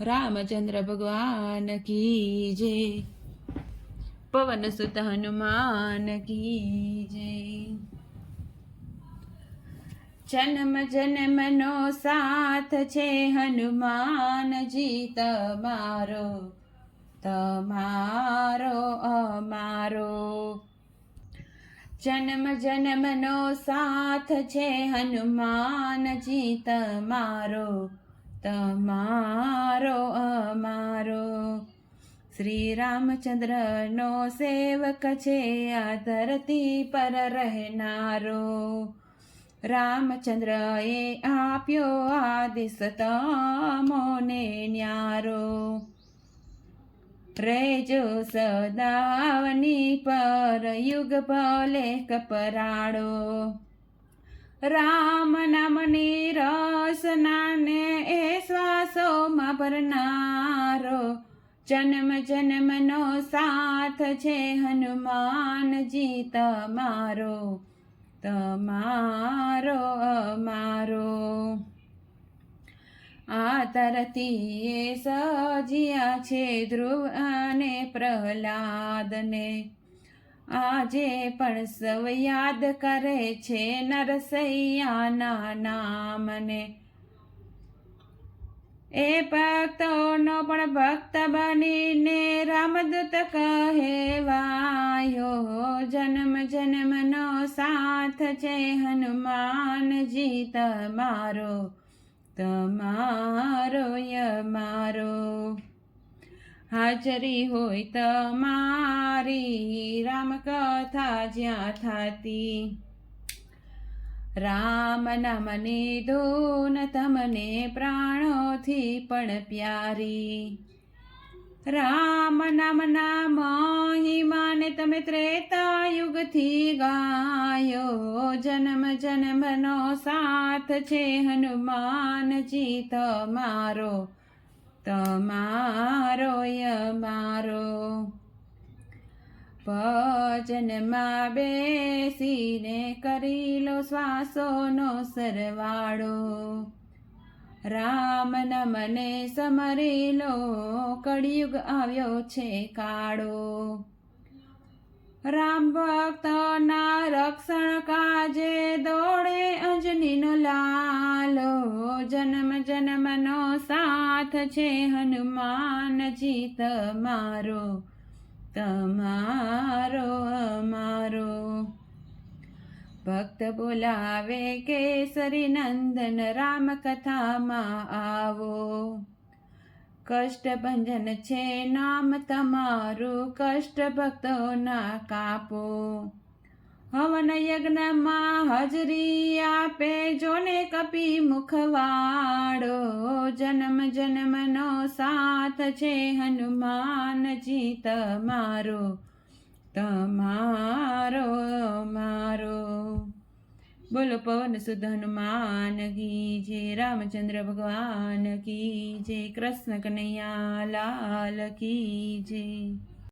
રામચંદ્ર ભગવાન કી જય. પવન સુત હનુમાન કી જય. જન્મ જન્મનો સાથ છે હનુમાનજી તમારો તમારો અમારો. જન્મ જન્મનો સાથ છે હનુમાનજી તમારો તમારો અમારો. શ્રી રામચંદ્રનો સેવક છે, આ ધરતી પર રહેનારો. રામચંદ્રએ આપ્યો આદેશ તમોને ન્યારો. રેજો સદાવની પર યુગ ભલે કપરાડો. રામ નામની રસનાને એ શ્વાસોમાં ભરનારો. જન્મ જન્મનો સાથ છે હનુમાનજી તમારો. તમારો અમારો. આ ધરતીએ સજિયા છે ધ્રુવ અને પ્રહલાદને. આજે પણ સૌ યાદ કરે છે નરસૈયાના નામને એ ભક્તોનો પણ ભક્ત બનીને રામદૂત કહેવાયો જન્મ જન્મનો સાથ છે હનુમાનજી તમારો તમારો યમારો હાજરી હોય તમારી રામકથા જ્યાં થતી. રામ નામની ધૂન, તમને પ્રાણોથી પણ પ્યારી. રામ નામના મહિમાને તમે ત્રેતા યુગથી ગાયો. જન્મ જન્મનો સાથ છે હનુમાનજી તમારો. તમારો મારો. ભજનમાં બેસીને કરી લો શ્વાસોનો સરવાળો. રામ મને સમરી લો, કળિયુગ આવ્યો છે કાળો. રામ ભક્તના રક્ષણ કાજે દોડે અંજનીનો લાલો જન્મ જન્મનો સાથ છે હનુમાનજી તમારો તમારો, અમારો. ભક્ત બોલાવે કેસરી નંદન રામ કથામાં આવો. કષ્ટ ભંજન છે નામ તમારું, કષ્ટ ભક્તોના કાપો. હવન યજ્ઞમાં હાજરી આપે જોને કપી મુખવાડો. જન્મ જન્મનો સાથ છે હનુમાનજી તમારો તમારો, મારો. બોલો પવન સુધ હનુમાન કી જય, રામચંદ્ર ભગવાન કી જય, કૃષ્ણ કનૈયા લાલ કી જય.